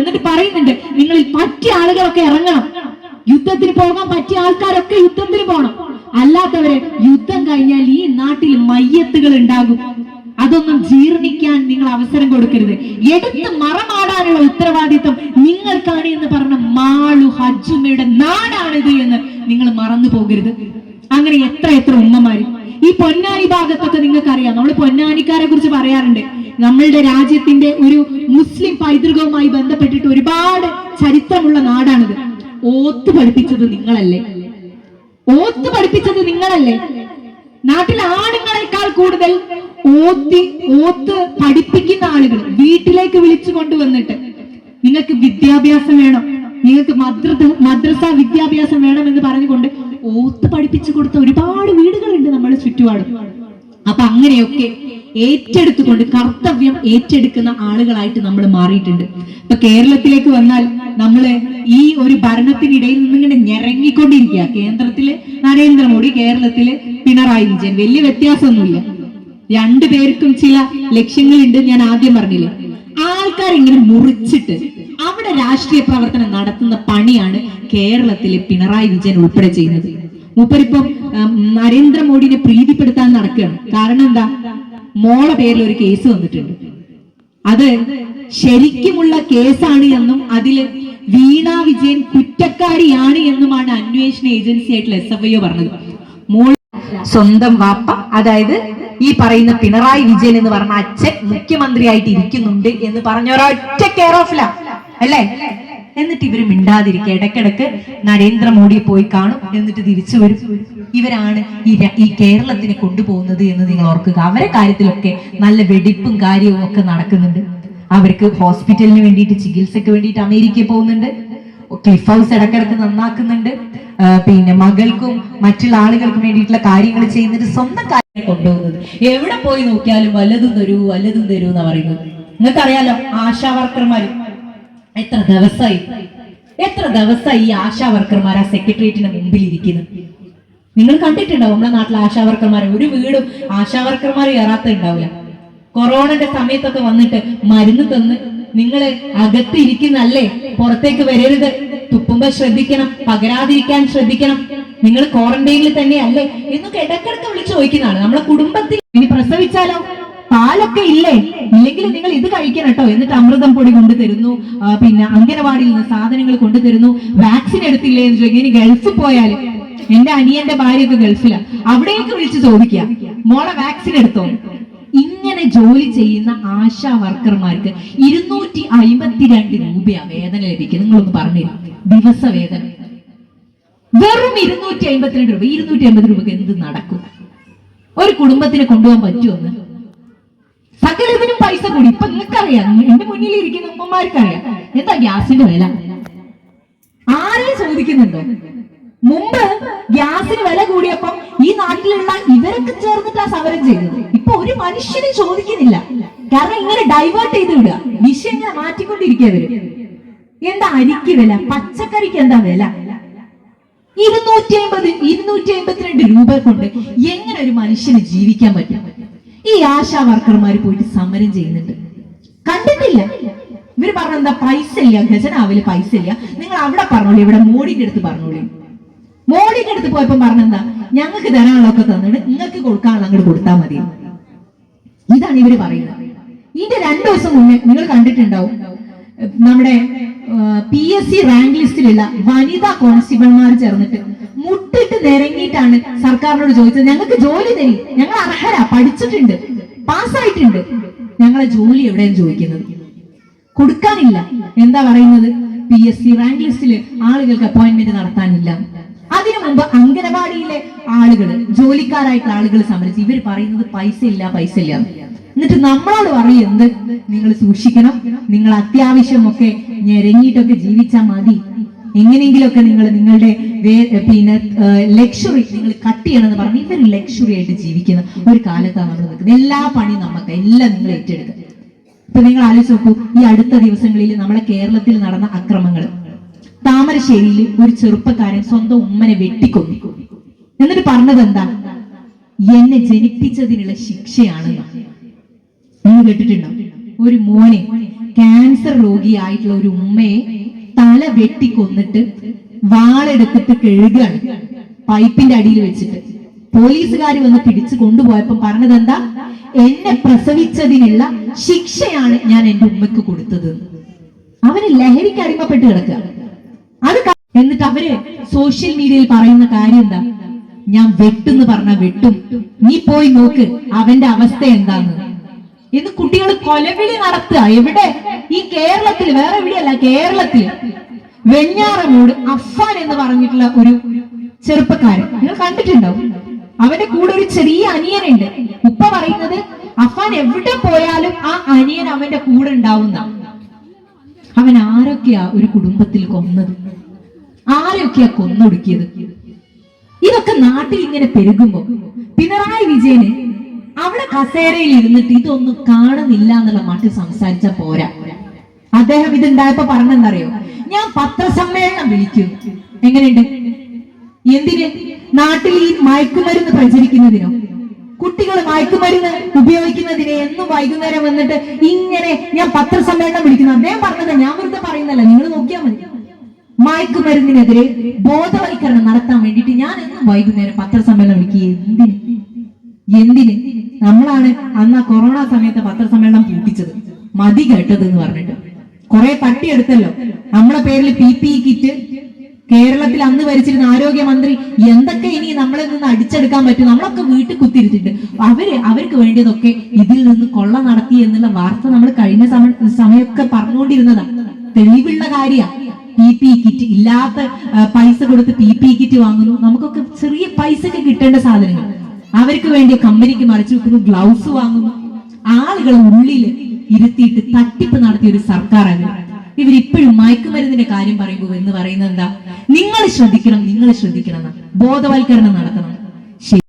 എന്നിട്ട് പറയുന്നുണ്ട് നിങ്ങളിൽ പറ്റിയ ആളുകളൊക്കെ ഇറങ്ങണം. യുദ്ധത്തിന് പോകാൻ പറ്റിയ ആൾക്കാരൊക്കെ യുദ്ധത്തിന് പോകണം അല്ലാത്തവരെ യുദ്ധം കഴിഞ്ഞാൽ ഈ നാട്ടിൽ മയ്യത്തുകൾ ഉണ്ടാകും. അതൊന്നും ജീർണിക്കാൻ നിങ്ങൾ അവസരം കൊടുക്കരുത്. എടുത്ത് മറമാടാനുള്ള ഉത്തരവാദിത്വം നിങ്ങൾക്കാണ് എന്ന് പറഞ്ഞ മാളു ഹജ്ജുമ്മയുടെ നാടാണിത് എന്ന് നിങ്ങൾ മറന്നു പോകരുത്. അങ്ങനെ എത്ര എത്ര ഉമ്മമാര്. ഈ പൊന്നാനി ഭാഗത്തൊക്കെ നിങ്ങൾക്കറിയാം. നമ്മൾ പൊന്നാനിക്കാരെ കുറിച്ച് പറയാറുണ്ട്. നമ്മളുടെ രാജ്യത്തിന്റെ ഒരു മുസ്ലിം പൈതൃകവുമായി ബന്ധപ്പെട്ടിട്ട് ഒരുപാട് ചരിത്രമുള്ള നാടാണിത്. ഓത്ത് പഠിപ്പിച്ചത് നിങ്ങളല്ലേ? ഓത്ത് പഠിപ്പിച്ചത് നിങ്ങളല്ലേ? നാട്ടിലെ ആണുങ്ങളെക്കാൾ കൂടുതൽ ഓത്തി ഓത്ത് പഠിപ്പിക്കുന്ന ആളുകൾ വീട്ടിലേക്ക് വിളിച്ചു കൊണ്ടുവന്നിട്ട് നിങ്ങൾക്ക് വിദ്യാഭ്യാസം വേണം. നിങ്ങൾക്ക് മദ്രസ മദ്രസ വിദ്യാഭ്യാസം വേണം എന്ന് പറഞ്ഞുകൊണ്ട് ഓത്ത് പഠിപ്പിച്ചു കൊടുത്ത ഒരുപാട് വീടുകളുണ്ട് നമ്മുടെ ചുറ്റുപാടും. അപ്പൊ അങ്ങനെയൊക്കെ ഏറ്റെടുത്തുകൊണ്ട് കർത്തവ്യം ഏറ്റെടുക്കുന്ന ആളുകളായിട്ട് നമ്മൾ മാറിയിട്ടുണ്ട്. ഇപ്പൊ കേരളത്തിലേക്ക് വന്നാൽ നമ്മൾ ഈ ഒരു ഭരണത്തിനിടയിൽ നിന്നിങ്ങനെ ഞെരങ്ങിക്കൊണ്ടിരിക്കുക. കേന്ദ്രത്തിൽ നരേന്ദ്രമോദി കേരളത്തിൽ പിണറായി വിജയൻ. വലിയ വ്യത്യാസമൊന്നുമില്ല. രണ്ടു പേർക്കും ചില ലക്ഷ്യങ്ങളുണ്ട് ഞാൻ ആദ്യം പറഞ്ഞില്ലേ. ആൾക്കാർ ഇങ്ങനെ മുറിച്ചിട്ട് അവിടെ രാഷ്ട്രീയ പ്രവർത്തനം നടത്തുന്ന പണിയാണ് കേരളത്തിലെ പിണറായി വിജയൻ ഉൾപ്പെടെ ചെയ്യുന്നത്. മൂപ്പരിപ്പം നരേന്ദ്രമോദിനെ പ്രീതിപ്പെടുത്താൻ നടക്കുകയാണ്. കാരണം എന്താ? മോളെ പേരിൽ ഒരു കേസ് വന്നിട്ടുണ്ട്. അത് ശരിക്കുമുള്ള കേസാണ് എന്നും അതിൽ വീണ വിജയൻ കുറ്റക്കാരിയാണ് എന്നുമാണ് അന്വേഷണ ഏജൻസി ആയിട്ടുള്ള എസ് എഫ് ഐ പറഞ്ഞത്. മോൾ സ്വന്തം വാപ്പ അതായത് ഈ പറയുന്ന പിണറായി വിജയൻ എന്ന് പറഞ്ഞ അച്ഛൻ മുഖ്യമന്ത്രിയായിട്ട് ഇരിക്കുന്നുണ്ട് എന്ന് പറഞ്ഞ ഒരൊറ്റ കെയർ ഓഫില അല്ലേ? എന്നിട്ട് ഇവർ മിണ്ടാതിരിക്കുക. ഇടക്കിടക്ക് നരേന്ദ്രമോദിയെ പോയി കാണും എന്നിട്ട് തിരിച്ചു വരും. ഇവരാണ് ഈ കേരളത്തിനെ കൊണ്ടുപോകുന്നത് എന്ന് നിങ്ങൾ ഓർക്കുക. അവരെ കാര്യത്തിലൊക്കെ നല്ല വെടിപ്പും കാര്യവും ഒക്കെ നടക്കുന്നുണ്ട്. അവർക്ക് ഹോസ്പിറ്റലിന് വേണ്ടിയിട്ട് ചികിത്സയ്ക്ക് വേണ്ടിയിട്ട് അമേരിക്കയിൽ പോകുന്നുണ്ട്. ക്ലിഫ് ഹൗസ് ഇടക്കിടക്ക് നന്നാക്കുന്നുണ്ട്. പിന്നെ മകൾക്കും മറ്റുള്ള ആളുകൾക്കും വേണ്ടിയിട്ടുള്ള കാര്യങ്ങൾ ചെയ്യുന്നത് സ്വന്തം കാര്യങ്ങൾ കൊണ്ടുപോകുന്നത്. എവിടെ പോയി നോക്കിയാലും വല്ലതും തരൂ വല്ലതും തരൂ എന്നാ പറയുന്നത്. നിങ്ങൾക്കറിയാലോ ആശാ വർക്കർമാര് എത്ര ദിവസമായി എത്ര ദിവസമായി ഈ ആശാ വർക്കർമാർ ആ സെക്രട്ടേറിയറ്റിന് മുമ്പിൽ ഇരിക്കുന്നു നിങ്ങൾ കണ്ടിട്ടുണ്ടാവും നമ്മുടെ നാട്ടിലെ ആശാ വർക്കർമാരെ. ഒരു വീടും ആശാ വർക്കർമാർ കയറാത്ത കൊറോണയുടെ സമയത്തൊക്കെ വന്നിട്ട് മരുന്ന് തന്ന് നിങ്ങൾ അകത്ത് ഇരിക്കുന്നല്ലേ പുറത്തേക്ക് വരരുത്. തുപ്പുമ്പോ ശ്രദ്ധിക്കണം പകരാതിരിക്കാൻ ശ്രദ്ധിക്കണം. നിങ്ങൾ ക്വാറന്റൈനിൽ തന്നെ അല്ലേ എന്നൊക്കെ ഇടക്കിടക്ക് വിളിച്ചു ചോദിക്കുന്നതാണ്. നമ്മളെ കുടുംബത്തിൽ ഇനി പ്രസവിച്ചാലോ? പാലൊക്കെ ഇല്ലേ? ഇല്ലെങ്കിൽ നിങ്ങൾ ഇത് കഴിക്കണം കേട്ടോ. എന്നിട്ട് അമൃതം പൊടി കൊണ്ടു തരുന്നു പിന്നെ അംഗനവാടിയിൽ നിന്ന് സാധനങ്ങൾ കൊണ്ടു തരുന്നു വാക്സിൻ എടുത്തില്ലേ എന്ന് ചോദിക്കും. ഇനി ഗൾഫിൽ പോയാൽ എന്റെ അനിയന്റെ ഭാര്യയൊക്കെ ഗൾഫിലാണ് അവിടേക്ക് വിളിച്ച് ചോദിക്കുക. മോളെ വാക്സിൻ എടുത്തോ? ഇങ്ങനെ ജോലി ചെയ്യുന്ന ആശാ വർക്കർമാർക്ക് ഇരുന്നൂറ്റി അയിമ്പത്തിരണ്ട് രൂപയാ വേതന ലഭിക്കുക നിങ്ങളൊന്ന് പറഞ്ഞു ദിവസ വേദന വെറും ഇരുന്നൂറ്റി അമ്പത്തിരണ്ട് രൂപ. ഇരുന്നൂറ്റി അമ്പത് രൂപക്ക് എന്ത് നടക്കും? ഒരു കുടുംബത്തിനെ കൊണ്ടുപോകാൻ പറ്റുമെന്ന് സകലതിനും പൈസ കൂടി. ഇപ്പൊ നിങ്ങൾക്കറിയാം എന്റെ മുന്നിൽ ഇരിക്കുന്ന ഉമ്മമാർക്കറിയാം. എന്താ ഗ്യാസിന്റെ വില? ആരെയും ചോദിക്കുന്നുണ്ടോ? മുമ്പ് ഗ്യാസിന് വില കൂടിയപ്പം ഈ നാട്ടിലുള്ള ഇവരൊക്കെ ചേർന്നിട്ടാ സമരം ചെയ്തത് ഇപ്പൊ ഒരു മനുഷ്യനും ചോദിക്കുന്നില്ല. കാരണം ഇങ്ങനെ ഡൈവേർട്ട് ചെയ്ത് വിടുക. വിഷയം ഇങ്ങനെ മാറ്റിക്കൊണ്ടിരിക്കുക എന്താ അരിക്ക് വില? പച്ചക്കറിക്ക് എന്താ വില? ഇരുന്നൂറ്റി അമ്പത് ഇരുന്നൂറ്റി അമ്പത്തിരണ്ട് രൂപ കൊണ്ട് എങ്ങനെ ഒരു മനുഷ്യന് ജീവിക്കാൻ പറ്റും? ഈ ആശാ വർക്കർമാർ പോയിട്ട് സമരം ചെയ്യുന്നുണ്ട്. കണ്ടിട്ടില്ല. ഇവർ പറഞ്ഞ എന്താ പൈസ ഇല്ല ഖജനാവിൽ പൈസ ഇല്ല നിങ്ങൾ അവിടെ പറഞ്ഞോളൂ ഇവിടെ മോഡിന്റെ അടുത്ത് പറഞ്ഞോളൂ. മോഡിന്റെ അടുത്ത് പോയപ്പോ പറഞ്ഞെന്താ ഞങ്ങൾക്ക് തരാനുള്ളതൊക്കെ തന്നിട്ട് നിങ്ങൾക്ക് കൊടുക്കാനുള്ള അങ്ങോട്ട് കൊടുത്താൽ മതി. ഇതാണ് ഇവർ പറയുന്നത്. ഇതിന്റെ രണ്ടു ദിവസം മുന്നേ നിങ്ങൾ കണ്ടിട്ടുണ്ടാവും. നമ്മുടെ പി എസ് സി റാങ്ക് ലിസ്റ്റിലുള്ള വനിതാ കോൺസ്റ്റബിൾമാർ ചേർന്നിട്ട് മുട്ടിട്ട് നിരങ്ങിയിട്ടാണ് സർക്കാരിനോട് ചോദിച്ചത്. ഞങ്ങൾക്ക് ജോലി തരി. ഞങ്ങൾ അർഹരാ. പഠിച്ചിട്ടുണ്ട്. പാസ്സായിട്ടുണ്ട്. ഞങ്ങളെ ജോലി എവിടെയാണ് ചോദിക്കുന്നത്? കൊടുക്കാനില്ല. എന്താ പറയുന്നത്? പി എസ് സി റാങ്ക് ലിസ്റ്റിൽ ആളുകൾക്ക് അപ്പോയിന്റ്മെന്റ് നടത്താനില്ല. അതിനു മുമ്പ് അംഗനവാടിയിലെ ആളുകൾ ജോലിക്കാരായിട്ടുള്ള ആളുകൾ സമരിച്ച് ഇവർ പറയുന്നത് പൈസ ഇല്ല പൈസ ഇല്ല. എന്നിട്ട് നമ്മളോട് പറയും എന്ത്? നിങ്ങൾ സൂക്ഷിക്കണം. നിങ്ങൾ അത്യാവശ്യമൊക്കെ ഞെരങ്ങിയിട്ടൊക്കെ ജീവിച്ചാൽ മതി. എങ്ങനെയെങ്കിലുമൊക്കെ നിങ്ങൾ നിങ്ങളുടെ പിന്നെ ലക്ഷറി നിങ്ങൾ കട്ട് ചെയ്യണമെന്ന് പറഞ്ഞ് ഇവർ ലക്ഷറി ആയിട്ട് ജീവിക്കുന്ന ഒരു കാലത്താണ് നമ്മൾ നിൽക്കുന്നത്. എല്ലാ പണിയും നമുക്ക് എല്ലാം നിങ്ങൾ ഏറ്റെടുക്കുക. ഇപ്പൊ നിങ്ങൾ ആലോചിച്ച് നോക്കൂ ഈ അടുത്ത ദിവസങ്ങളിൽ നമ്മളെ കേരളത്തിൽ നടന്ന അക്രമങ്ങൾ താമരശ്ശേരിയിൽ ഒരു ചെറുപ്പക്കാരൻ സ്വന്തം ഉമ്മനെ വെട്ടിക്കൊന്നു. എന്നിട്ട് പറഞ്ഞത് എന്താ? എന്നെ ജനിപ്പിച്ചതിനുള്ള ശിക്ഷയാണ് നിങ്ങൾ കേട്ടിട്ടുണ്ടോ? ഒരു മോനെ ക്യാൻസർ രോഗിയായിട്ടുള്ള ഒരു ഉമ്മയെ തല വെട്ടി കൊന്നിട്ട് വാളെടുത്തിട്ട് കഴുകാണ് പൈപ്പിന്റെ അടിയിൽ വെച്ചിട്ട്. പോലീസുകാർ വന്ന് പിടിച്ചു കൊണ്ടുപോയപ്പോ പറഞ്ഞത് എന്താ എന്നെ പ്രസവിച്ചതിനുള്ള ശിക്ഷയാണ് ഞാൻ എന്റെ ഉമ്മക്ക് കൊടുത്തത്. അവർ ലഹരിക്ക് അടിമപ്പെട്ട് കിടക്കുക. അത് എന്നിട്ട് അവർ സോഷ്യൽ മീഡിയയിൽ പറയുന്ന കാര്യം എന്താ? ഞാൻ വെട്ടെന്ന് പറഞ്ഞ വെട്ടും. നീ പോയി നോക്ക് അവന്റെ അവസ്ഥ എന്താന്ന്. ഇന്ന് കുട്ടികൾ കൊലവിളി നടത്തുക. എവിടെ? ഈ കേരളത്തിൽ വേറെ എവിടെയല്ല കേരളത്തിൽ വെഞ്ഞാറമൂട് അഫാൻ എന്ന് പറഞ്ഞിട്ടുള്ള ഒരു ചെറുപ്പക്കാരൻ. നിങ്ങൾ കണ്ടിട്ടുണ്ടാവും. അവന്റെ കൂടെ ഒരു ചെറിയ അനിയനുണ്ട്. ഉപ്പ പറയുന്നത് അഫാൻ എവിടെ പോയാലും ആ അനിയൻ അവന്റെ കൂടെ ഉണ്ടാവുന്ന. അവൻ ആരൊക്കെയാ ഒരു കുടുംബത്തിൽ കൊന്നത്? ആരൊക്കെയാ കൊന്നൊടുക്കിയത്? ഇതൊക്കെ നാട്ടിൽ ഇങ്ങനെ പെരുകുമ്പോ പിണറായി വിജയന് അവിടെ കസേരയിൽ ഇരുന്നിട്ട് ഇതൊന്നും കാണുന്നില്ല എന്നുള്ള മട്ടിൽ സംസാരിച്ച പോരാ. അദ്ദേഹം ഇതുണ്ടായപ്പോ പറഞ്ഞെന്നറിയോ ഞാൻ പത്രസമ്മേളനം വിളിക്കും. എങ്ങനെയുണ്ട്? എന്തിന്? നാട്ടിൽ ഈ മയക്കുമരുന്ന് പ്രചരിക്കുന്നതിനോ? കുട്ടികൾ മയക്കുമരുന്ന് ഉപയോഗിക്കുന്നതിനെ എന്നും വൈകുന്നേരം വന്നിട്ട് ഇങ്ങനെ ഞാൻ പത്രസമ്മേളനം വിളിക്കുന്നു. അദ്ദേഹം പറഞ്ഞത് ഞാൻ വെറുതെ പറയുന്നല്ല നിങ്ങൾ നോക്കിയാൽ മതി. മയക്കുമരുന്നിനെതിരെ ബോധവൽക്കരണം നടത്താൻ വേണ്ടിയിട്ട് ഞാൻ എന്നും വൈകുന്നേരം പത്രസമ്മേളനം വിളിക്കുക എന്തിന്? എന്തിന്? നമ്മളാണ് അന്ന് ആ കൊറോണ സമയത്ത് പത്രസമ്മേളനം പൂട്ടിച്ചത്. മതി കേട്ടത് എന്ന് പറഞ്ഞിട്ട്. കുറെ തട്ടിയെടുത്തല്ലോ. നമ്മളെ പേരിൽ പി പി കിറ്റ്. കേരളത്തിൽ അന്ന് ഭരിച്ചിരുന്ന ആരോഗ്യമന്ത്രി എന്തൊക്കെ ഇനി നമ്മളിൽ നിന്ന് അടിച്ചെടുക്കാൻ പറ്റും? നമ്മളൊക്കെ വീട്ടിൽ കുത്തിരുത്തിട്ട് അവർ അവർക്ക് വേണ്ടിയതൊക്കെ ഇതിൽ നിന്ന് കൊള്ള നടത്തി എന്നുള്ള വാർത്ത നമ്മൾ കഴിഞ്ഞ സമയ സമയമൊക്കെ പറഞ്ഞുകൊണ്ടിരുന്നതാ. തെളിവുള്ള കാര്യ. പി പി കിറ്റ് ഇല്ലാത്ത പൈസ കൊടുത്ത് പി പി കിറ്റ് വാങ്ങുന്നു. നമുക്കൊക്കെ ചെറിയ പൈസക്ക് കിട്ടേണ്ട സാധനങ്ങൾ. അവർക്ക് വേണ്ടി കമ്പനിക്ക് മറിച്ചു വെക്കുന്നു ഗ്ലൗസ് വാങ്ങുന്നു. ആളുകൾ ഉള്ളിൽ ഇരുത്തിയിട്ട് തട്ടിപ്പ് നടത്തിയ ഒരു സർക്കാരാണ് ഇവരിപ്പോഴും മയക്കുമരുന്നിന്റെ കാര്യം പറയുമ്പോൾ എന്ന് പറയുന്നത് എന്താ? നിങ്ങൾ ശ്രദ്ധിക്കണം നിങ്ങൾ ശ്രദ്ധിക്കണം ബോധവൽക്കരണം നടത്തണം.